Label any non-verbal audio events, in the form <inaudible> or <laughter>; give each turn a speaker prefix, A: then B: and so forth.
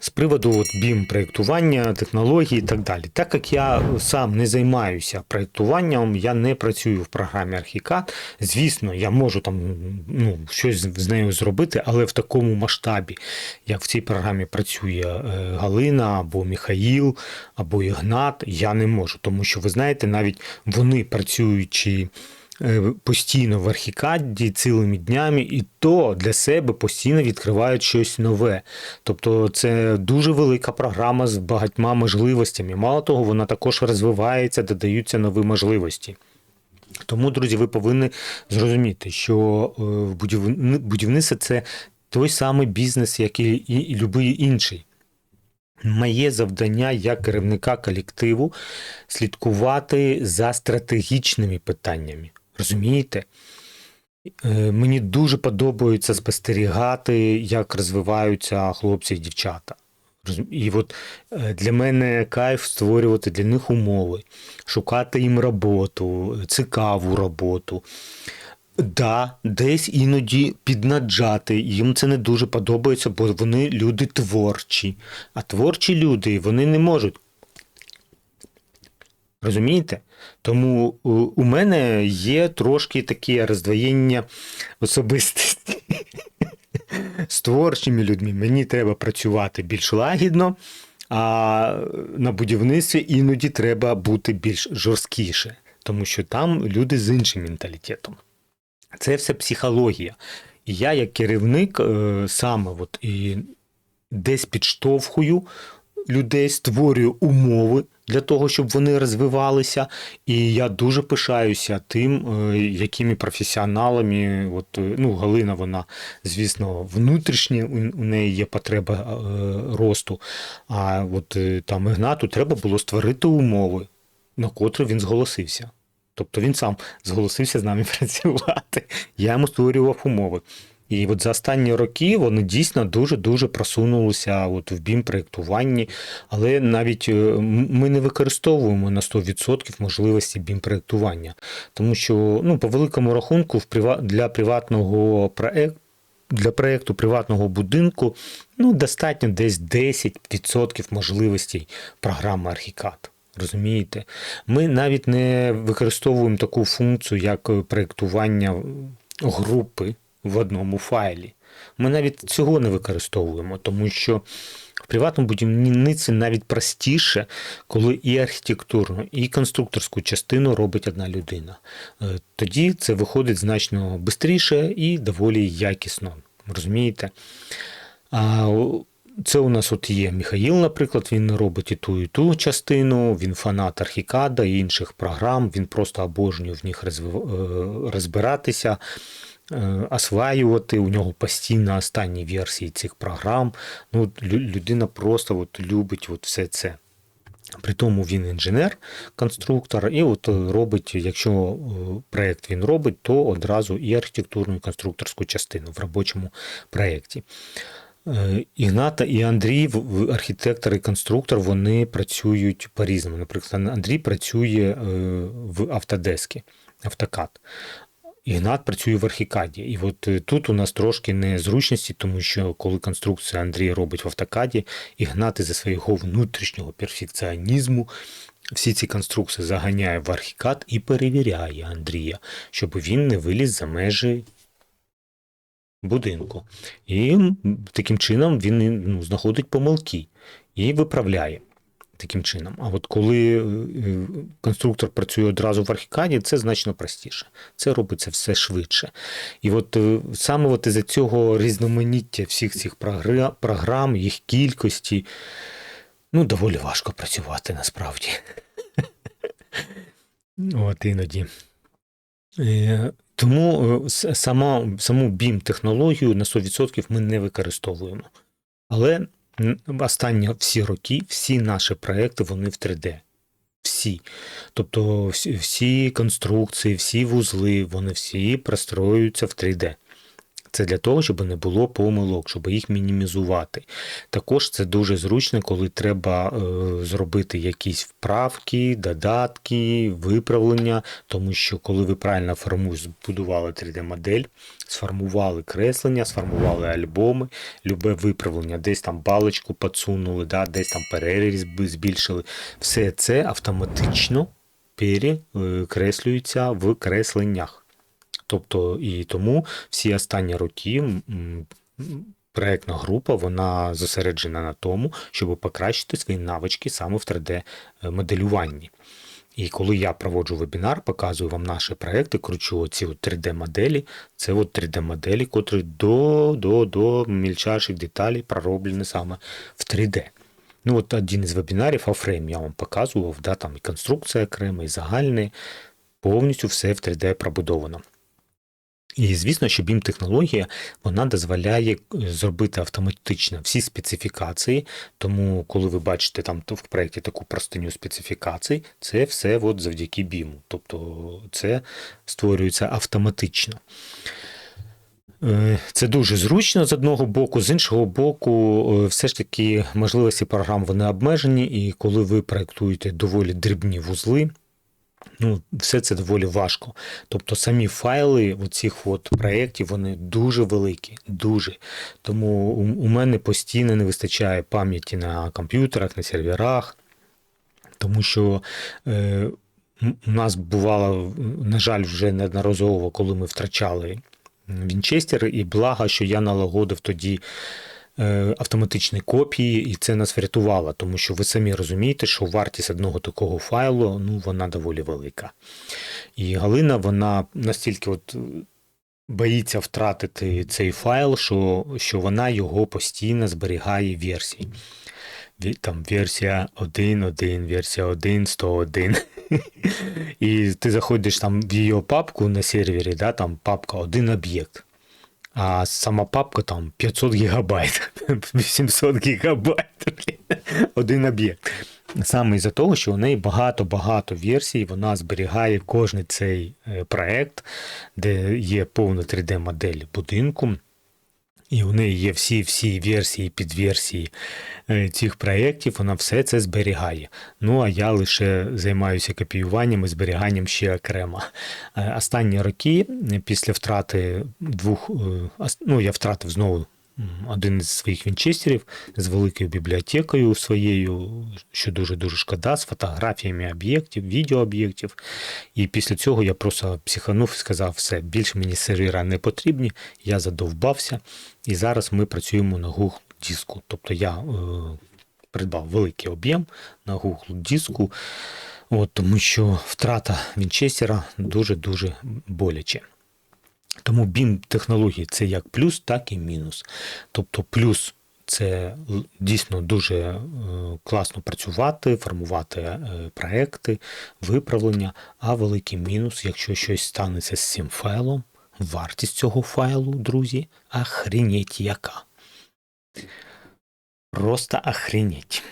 A: з приводу от BIM проєктування, технологій і так далі. Так як я сам не займаюся проєктуванням, я не працюю в програмі Archicad. Звісно, я можу там ну, щось з нею зробити, але в такому масштабі, як в цій програмі працює е, Галина або Михаїл, або Ігнат, я не можу. Тому що ви знаєте, навіть вони працюючи. Е, Постійно в архікаді цілими днями, і то для себе постійно відкривають щось нове. Тобто це дуже велика програма з багатьма можливостями. Мало того, вона також розвивається, додаються нові можливості. Тому, друзі, ви повинні зрозуміти, що е, будівництво це той самий бізнес, як і, і, будь-який інший. Моє завдання як керівника колективу слідкувати за стратегічними питаннями. Розумієте? Е, Мені дуже подобається спостерігати, як розвиваються хлопці і дівчата. І от е, для мене кайф створювати для них умови, шукати їм роботу, цікаву роботу. Да, десь іноді піднаджати. Їм це не дуже подобається, бо вони люди творчі. А творчі люди вони не можуть. Розумієте? Тому у, у мене є трошки таке роздвоєння особистості. З творчими людьми мені треба працювати більш лагідно, а на будівництві іноді треба бути більш жорсткіше, тому що там люди з іншим менталітетом. Це все психологія. І я, як керівник, е, саме от і десь підштовхую людей, створюю умови для того, щоб вони розвивалися. І я дуже пишаюся тим, е, якими професіоналами, от, е, ну, Галина, вона, звісно, внутрішня, у неї є потреба е, росту. А от там Ігнату треба було створити умови, на котрі він зголосився. Тобто він сам зголосився з нами <laughs> працювати. Я йому створював умови. І от за останні роки вони дійсно дуже-дуже просунулися от в бім проєктуванні, але навіть е, ми не використовуємо на 100% можливості бім проєктування. Тому що ну, по великому рахунку для приватного проекту для проєкту приватного будинку ну, достатньо десь 10% можливостей програми Archicad. Розумієте? Ми навіть не використовуємо таку функцію, як проєктування групи в одному файлі. Ми навіть цього не використовуємо, тому що в приватному будівництві навіть простіше, коли і архітектурну, і конструкторську частину робить одна людина. Е, Тоді це виходить значно швидше і доволі якісно. Розумієте? А це у нас от є Михаїл, наприклад, він робить і ту, і ту частину, він фанат Архікада і інших програм, він просто обожнює в них е, розбиратися, осваювати. У нього постійно останні версії цих програм. Ну, людина просто от любить от все це. При тому він інженер, конструктор, і от е, робить, якщо е, проєкт він робить, то одразу і архітектурну, і конструкторську частину в робочому проєкті. Е, Ігната і Андрій, архітектор і конструктор, вони працюють по-різному. Наприклад, Андрій працює е, в Автодескі, Автокад. Ігнат працює в Архікаді. І от е, тут у нас трошки незручності, тому що коли конструкція Андрій робить в Автокаді, Ігнат із-за свого внутрішнього перфекціонізму всі ці конструкції заганяє в Архікад і перевіряє Андрія, щоб він не виліз за межі будинку. І таким чином він ну, знаходить помилки і виправляє. Таким чином. А от коли е, е, конструктор працює одразу в архікаді, це значно простіше. Це робиться все швидше. І от е, саме от із-за цього різноманіття всіх цих програм, їх кількості, ну, доволі важко працювати насправді. <laughs> От іноді. Тому сама, саму BIM-технологію на 100% ми не використовуємо. Але останні всі роки, всі наші проекти, вони в 3D. Всі. Тобто всі, конструкції, всі вузли, вони всі простроюються в 3D. Це для того, щоб не було помилок, щоб їх мінімізувати. Також це дуже зручно, коли треба е, зробити якісь вправки, додатки, виправлення, тому що коли ви правильно форму збудували 3D-модель, сформували креслення, сформували альбоми, любе виправлення, десь там балочку підсунули, да, десь там переріз збільшили. Все це автоматично перекреслюється в кресленнях. Тобто і тому всі останні роки м, проектна група вона зосереджена на тому, щоб покращити свої навички саме в 3D-моделюванні. І коли я проводжу вебінар, показую вам наші проекти, кручу оці 3D-моделі. Це от 3D-моделі, котрі до до, до мільчайших деталей пророблені саме в 3D. Ну, от один із вебінарів Афрейм я вам показував, да, там і конструкція окрема, і загальний, повністю все в 3D пробудовано. І звісно, що BIM технологія вона дозволяє зробити автоматично всі специфікації. Тому, коли ви бачите там в проєкті таку простиню специфікацій, це все от завдяки BIM. Тобто це створюється автоматично. Е, Це дуже зручно з одного боку, з іншого боку, е, все ж таки можливості програм вони обмежені, і коли ви проєктуєте доволі дрібні вузли, ну, все це доволі важко. Тобто самі файли оцих от проєктів вони дуже великі, дуже. Тому у, у мене постійно не вистачає пам'яті на комп'ютерах, на серверах, тому що. Е, у нас бувало, на жаль, вже неодноразово, коли ми втрачали Вінчестер, і благо, що я налагодив тоді автоматичні копії, і це нас врятувало, тому що ви самі розумієте, що вартість одного такого файлу ну, вона доволі велика. І Галина вона настільки от боїться втратити цей файл, що, що вона його постійно зберігає версії. Там версія 1.1, версія 1, 101. <laughs> І ти заходиш там в її папку на сервері, да, там папка один об'єкт. А сама папка там 500 гігабайт, <laughs> 800 гігабайт, один об'єкт. Саме із-за того, що у неї багато-багато версій, вона зберігає кожний цей е, проект, де є повна 3D-модель будинку. І у неї є всі-всі версії, підверсії е, цих проєктів, вона все це зберігає. Ну а я лише займаюся копіюванням і зберіганням ще окремо. Е, останні роки, після втрати двох, ну я втратив знову один із своїх вінчестерів з великою бібліотекою своєю, що дуже-дуже шкода, з фотографіями об'єктів, відеооб'єктів. І після цього я просто психанув і сказав, все, більше мені сервера не потрібні, я задовбався. І зараз ми працюємо на Google диску. Тобто я е, придбав великий об'єм на Google диску, от, тому що втрата Вінчестера дуже-дуже боляче. Тому BIM технології це як плюс, так і мінус. Тобто плюс це дійсно дуже е, класно працювати, формувати е, проекти, виправлення, а великий мінус, якщо щось станеться з цим файлом, вартість цього файлу, друзі, охренеть яка. Просто охренеть.